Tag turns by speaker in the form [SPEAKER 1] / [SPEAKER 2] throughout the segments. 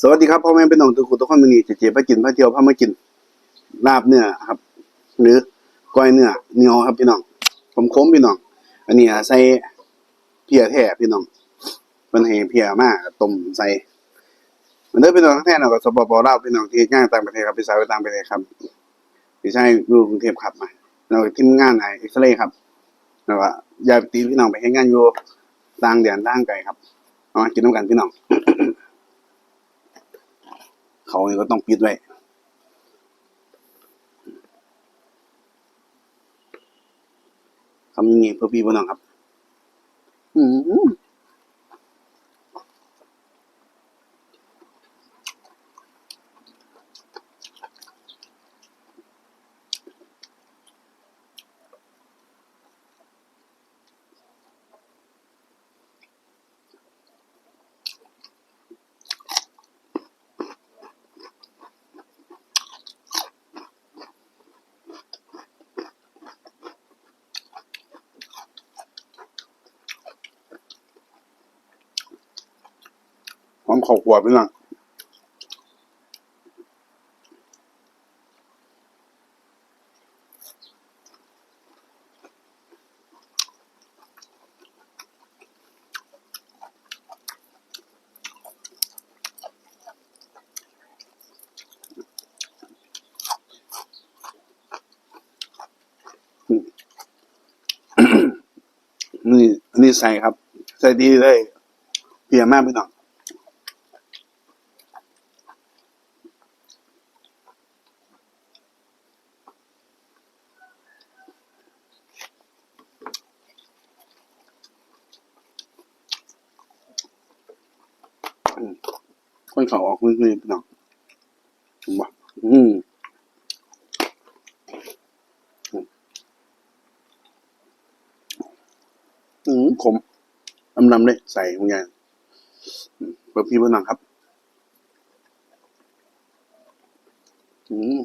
[SPEAKER 1] สวัสดีครับพ่อแม่พี่น้องทุกคนทุกคนวันนี้จะเจ็บพระกินพระเที่ยวพระมากินลาบเนื้อครับ หรือก้อยเนื้อเหนียวครับพี่น้องผมคมพี่น้อง อันนี้ใส่เพียแท้พี่น้องมันให้เพียมากต้มใส่มันเด้อพี่น้องทั้งแท้เนาะกับสปปลาวพี่น้องที่งานต่างประเทศครับพี่สาวไปต่างประเทศครับพี่ชายอยู่กรุงเทพครับมาเราทีมงานไหนเอ็กซเรย์ครับแล้วก็ยาตีพี่น้องไปให้งานอยู่ต่างแดนต่างไกลครับเอามากินน้ำกันพี่น้องาก็ต้องปิดไว้ทำยังไงเพื่อพี่เพื่อน้องครับ อืม หอมข้าวคั่วพี่น้องนี่นี่ใส่ครับ ใส่ดีเลยเพียมากพี่น้อง คนเขาออกมือๆพี่น้องผมบอกอืม อืมขมลำลำเลยใส่เหมือนกันอืมเปิดพี่เพื่อนน้องครับ อืม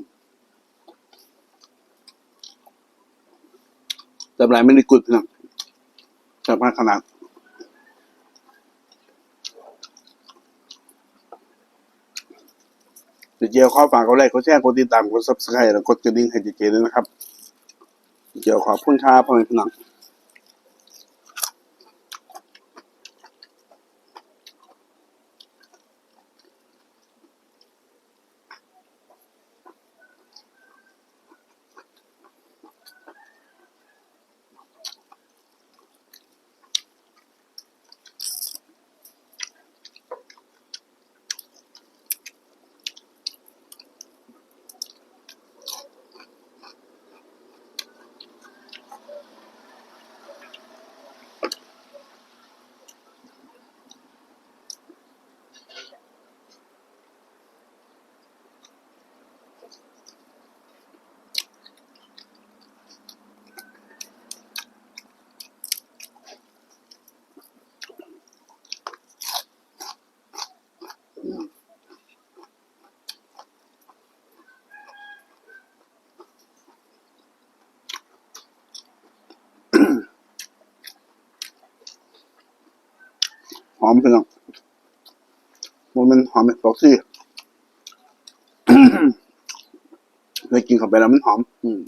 [SPEAKER 1] แต่ลายไม่ได้กุดน้องแต่มากขนาดเดี๋ยวเจียวขอฝากกดไลค์กดแชร์กดติดตามกดซับสไครต์แล้วกดกระดิ่งให้เจเจด้วยนะครับ เจียวขอบคุณครับพ่อแม่พี่น้อง หอมพี่น้องมันมันหอมแบบฟอกซี่เคยกินเข้าไปแล้วมันหอม อืม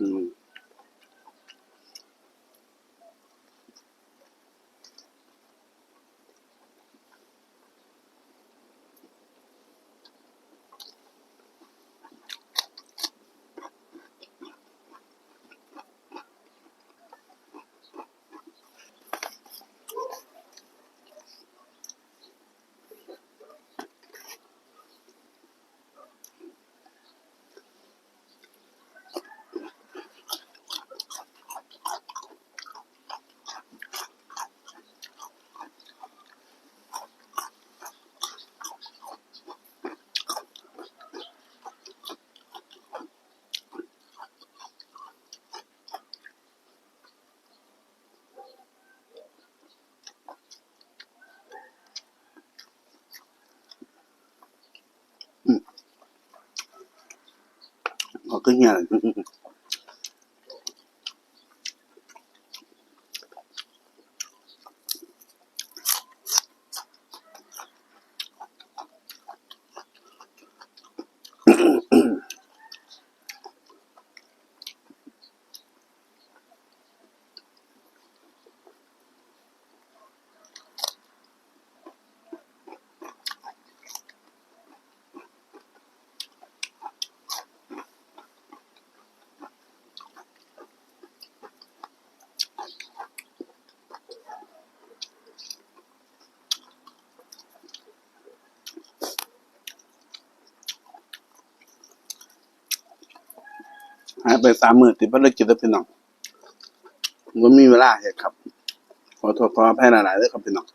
[SPEAKER 1] อืม อ ก็เฮีย หายไปสามหมื่นติดภารกิจแล้วพี่น้องผมมีเวลาเหตุครับ ขอโทษขออภัยหลายๆเลยครับพี่น้อง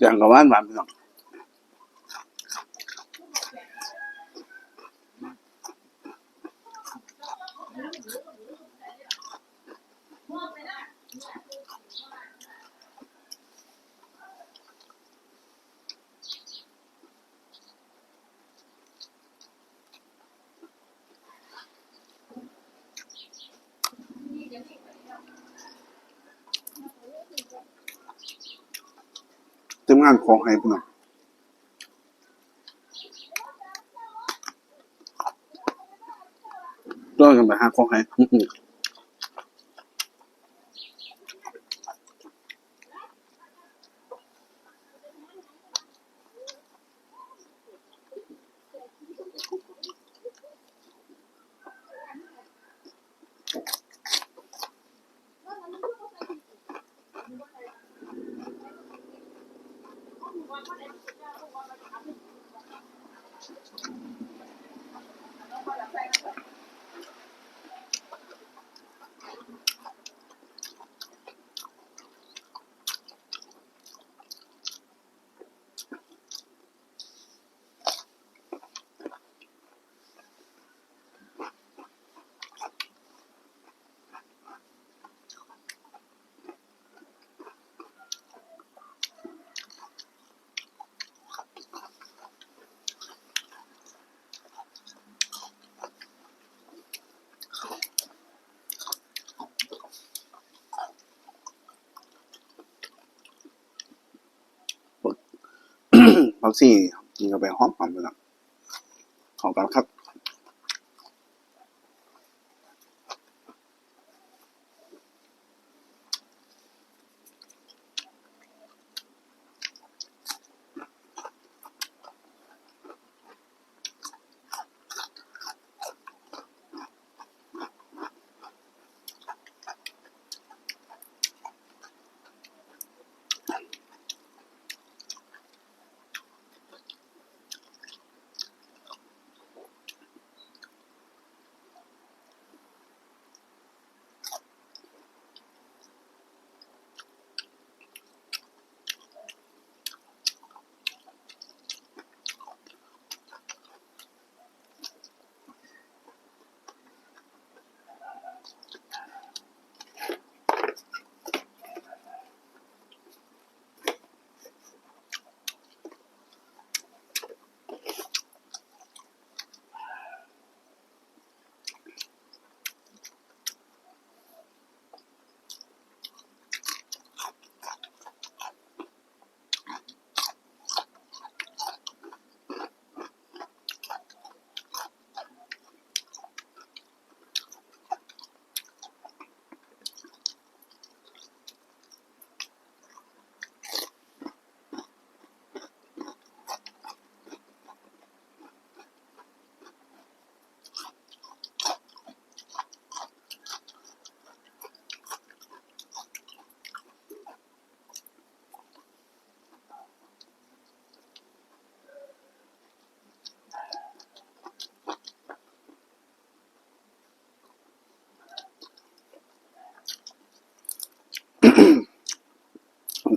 [SPEAKER 1] อย่างกับว่านหวานพี่น้อง งานของให้พี่น้องต้องกันไปหาของให้อื้อหือ ผักซี่กินกับไปหอมหอมเลยครับขอกันครับ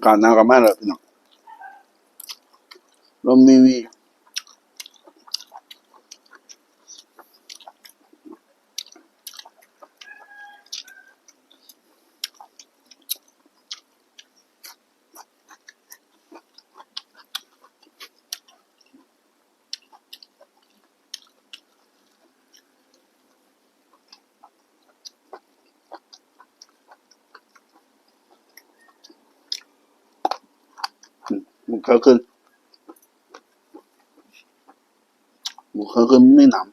[SPEAKER 1] กาศหนาวกันมากเลยพี่น้องลมมีวี มันเคยขึ้นมันเคยขึ้นไม่หนำ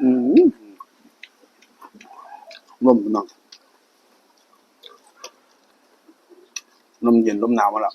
[SPEAKER 1] อืมลมพี่น้องลม เย็นลมหนาวมาแล้ว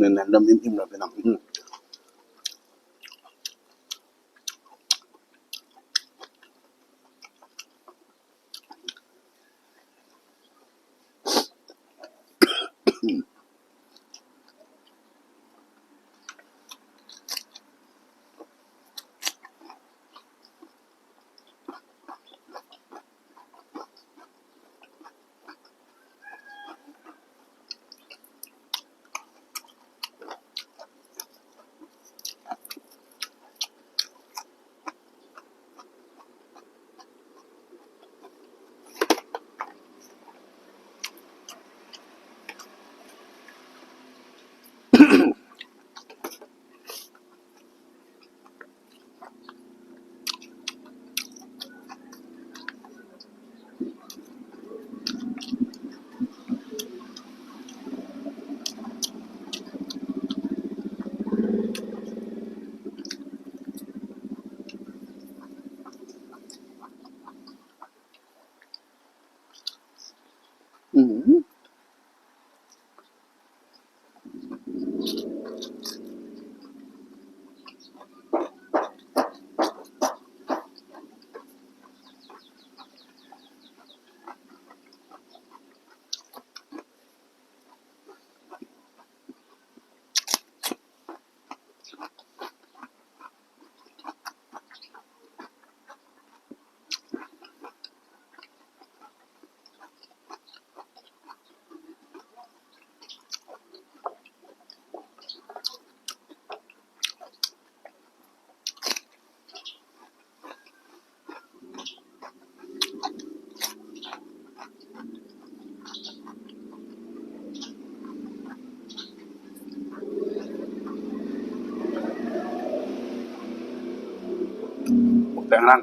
[SPEAKER 1] เริ่มเน่นๆเริ่มอิ่มๆแล้วพี่น้อง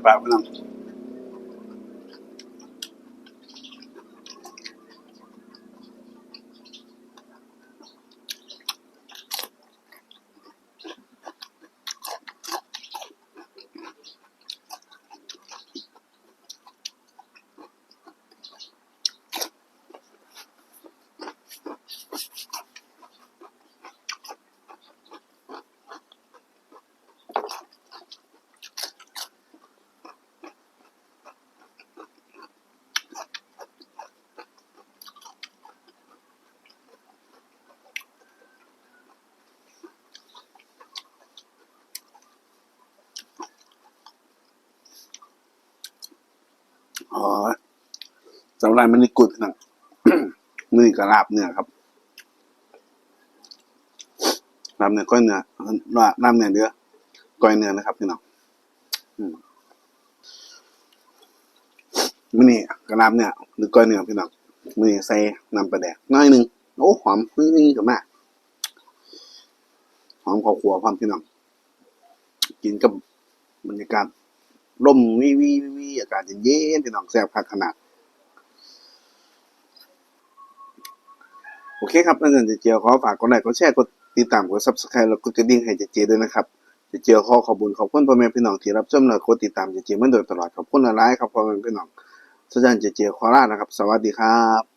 [SPEAKER 1] แต่ สำหรับมันนี่กุดพี่น้องมือนี่ก็ลาบเนื้อครับลาบเนื้อก้อยเนื้อลาบเนื้อเดือก้อยเนื้อนะครับพี่น้องมมือนี่ก็ลาบเนื้อหรือก้อยเนื้อพี่น้องมือนี่ใส่น้ำปลาแดกน้อยหนึ่งโอ้หอมนี่นี่กับมากหอมข้าวขัวพร้อมพี่น้องกินกับบรรยากาศลมวิววิววิอากาศเย็นๆพี่น้องแซ่บคักขนาด โอเคครับนั่นจะเจียวขอฝากกดไลค์กดแชร์กดติดตามกดซับสไครต์แล้วกดกระดิ่งให้เจเจด้วยนะครับเจเจียวขอขอบคุณขอบคุณพ่อแม่พี่น้องที่รับชมและกดติดตามเจเจมาโดยตลอดขอบคุณหลายๆครับพ่อแม่พี่น้องสุดยอดเจเจียวขอลานะครับ สวัสดีครับ